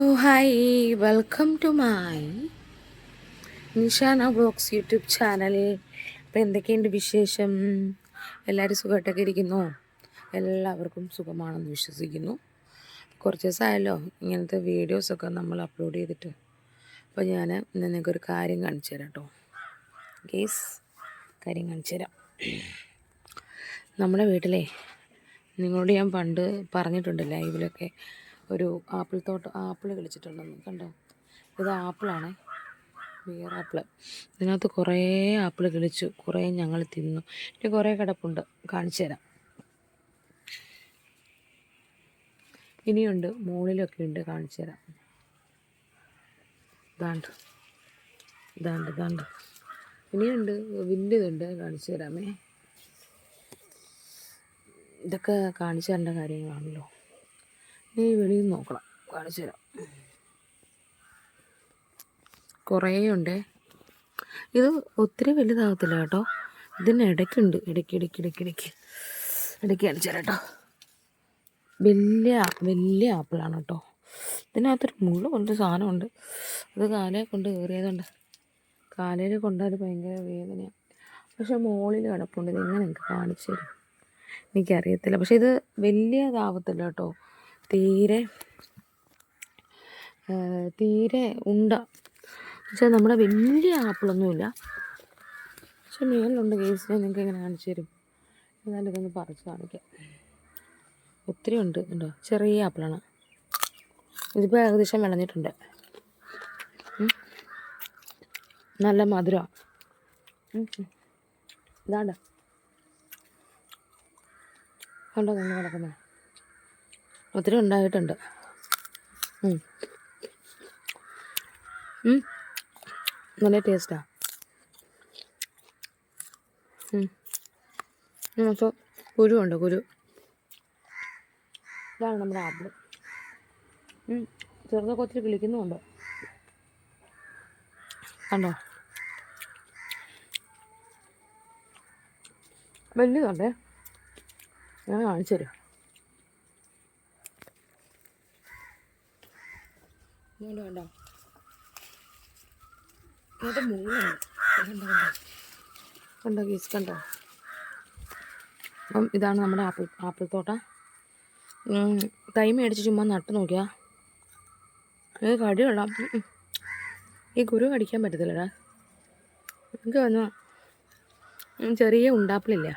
Oh hi. Welcome to my Nishana blogs YouTube channel. അപ്പോൾ എന്തൊക്കെയുണ്ട് വിശേഷം? എല്ലാവരും സുഖമായിട്ടൊക്കെ ഇരിക്കുന്നു? എല്ലാവർക്കും സുഖമാണെന്ന് വിശ്വസിക്കുന്നു. കുറച്ച് ദിവസമായല്ലോ ഇങ്ങനത്തെ വീഡിയോസൊക്കെ നമ്മൾ അപ്ലോഡ് ചെയ്തിട്ട്. അപ്പോൾ ഞാൻ നിങ്ങൾക്കൊരു കാര്യം കാണിച്ചു തരാം കേട്ടോ ഗേസ് കാര്യം കാണിച്ചു തരാം. നമ്മുടെ വീട്ടിലെ നിങ്ങളോട് ഞാൻ പണ്ട് പറഞ്ഞിട്ടുണ്ട് ലൈവിലൊക്കെ ഒരു ആപ്പിൾ തോട്ടം ആപ്പിൾ കളിച്ചിട്ടുണ്ടെന്ന് കണ്ടോ? ഇത് ആപ്പിളാണേ. വേറെ ആപ്പിൾ ഇതിനകത്ത് കുറേ ആപ്പിൾ കളിച്ചു കുറേ ഞങ്ങൾ തിന്നു. ഇനി കുറേ കിടപ്പുണ്ട് കാണിച്ചു തരാം. ഇനിയുണ്ട് മുകളിലൊക്കെ ഉണ്ട് കാണിച്ചു തരാം. ഇതാണ്ട്. ഇതാണ്ട് ഇതാണ്ട്. ഇനിയുണ്ട് വലിയതുണ്ട് കാണിച്ചു തരാമേ. ഇതൊക്കെ കാണിച്ചു തരേണ്ട കാര്യങ്ങളാണല്ലോ. നീ വെളിയിൽ നോക്കണം. കാണിച്ചു തരാം. കുറേ ഉണ്ടേ. ഇത് ഒത്തിരി വലുതാകത്തില്ല കേട്ടോ. ഇതിന് ഇടയ്ക്കുണ്ട്. ഇടയ്ക്ക് ഇടയ്ക്ക് ഇടയ്ക്ക് ഇടയ്ക്ക്. ഇടയ്ക്ക് കാണിച്ചു തരാം കേട്ടോ. വലിയ വലിയ ആപ്പിളാണ് കേട്ടോ. ഇതിനകത്തൊരു മുള്ള കൊണ്ട് സാധനമുണ്ട്. അത് കാലയെ കൊണ്ട് കയറിയതുണ്ട്. കാലയിൽ കൊണ്ടാൽ ഭയങ്കര വേദനയാണ് പക്ഷെ മുകളിൽ കിടപ്പുണ്ട്. ഇത് എങ്ങനെ എനിക്ക് കാണിച്ചു തരും? എനിക്കറിയത്തില്ല. പക്ഷെ ഇത് വലിയതാവത്തില്ല കേട്ടോ. തീരെ തീരെ ഉണ്ട. പക്ഷേ നമ്മുടെ വലിയ ആപ്പിളൊന്നുമില്ല. പക്ഷെ മേലുണ്ട് കേസ് നിങ്ങൾക്ക് എങ്ങനെ കാണിച്ചു തരും. എന്നാലും ഇതൊന്ന് പറിച്ചു കാണിക്കാം. ഒത്തിരി ഉണ്ട് ഉണ്ടോ ചെറിയ ആപ്പിളാണ്. ഇതിപ്പോൾ ഏകദേശം വിളഞ്ഞിട്ടുണ്ട്. നല്ല മധുരമാണ് ഇതാണ്ട. കണ്ടോ? നിങ്ങൾ കിടക്കുന്നത് ഒത്തിരി ഉണ്ടായിട്ടുണ്ട്. നല്ല ടേസ്റ്റാണ് അപ്പോൾ കുരുവുണ്ട് കുരു ഇതാണ് നമ്മുടെ ആപ്പിൾ. ചെറുതൊക്കെ ഒത്തിരി കിളിക്കുന്നുമുണ്ട് കണ്ടോ? വലിയതുണ്ടേ. ഞാൻ കാണിച്ചു തരാം ഇങ്ങോട്ട് കണ്ടോ? ഇങ്ങോട്ട് കണ്ടോ? കണ്ടോ ഗീസ് കണ്ടോ അപ്പം ഇതാണ് നമ്മുടെ ആപ്പിൾ ആപ്പിൾ തോട്ട തൈ മേടിച്ച് ചുമ്മാ നട്ട് നോക്കിയാ. ഇത് കടിയുള്ള ഈ കുരു കടിക്കാൻ പറ്റത്തില്ലടാ. എനിക്ക് വന്നു ചെറിയ ഉണ്ടാപ്പിളില്ല?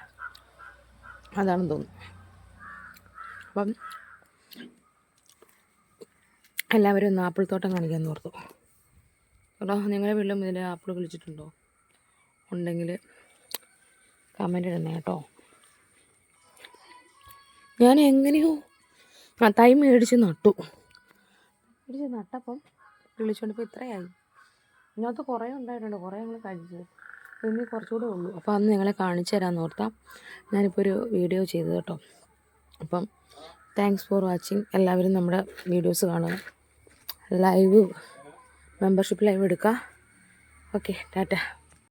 അതാണെന്ന് തോന്നുന്നു. അപ്പം എല്ലാവരും ഒന്ന് ആപ്പിൾ തോട്ടം കാണിക്കാൻ ഓർത്തു. കേട്ടോ നിങ്ങളുടെ വീട്ടിലും ഇതിൽ ആപ്പിൾ കളിച്ചിട്ടുണ്ടോ ഉണ്ടെങ്കിൽ കമന്റ് ഇടണേ കേട്ടോ. ഞാൻ എങ്ങനെയോ ആ തൈ മേടിച്ച് നട്ടു. മേടിച്ച് നട്ടപ്പം വിളിച്ചുകൊണ്ടിപ്പോൾ ഇത്രയായി. ഇതിനകത്ത് കുറേ ഉണ്ടായിട്ടുണ്ട് കുറേ ഞങ്ങൾ കഴിച്ചു. ഇനി കുറച്ചുകൂടെ ഉള്ളൂ. അപ്പോൾ അന്ന് നിങ്ങളെ കാണിച്ചു തരാമെന്ന് ഓർത്താം ഞാനിപ്പോൾ ഒരു വീഡിയോ ചെയ്തു കേട്ടോ. അപ്പം താങ്ക്സ് ഫോർ വാച്ചിങ് എല്ലാവരും നമ്മുടെ വീഡിയോസ് കാണുക. ലൈവ് മെമ്പർഷിപ്പ് ലൈവ് എടുക്കുക ഓക്കെ ടാറ്റ.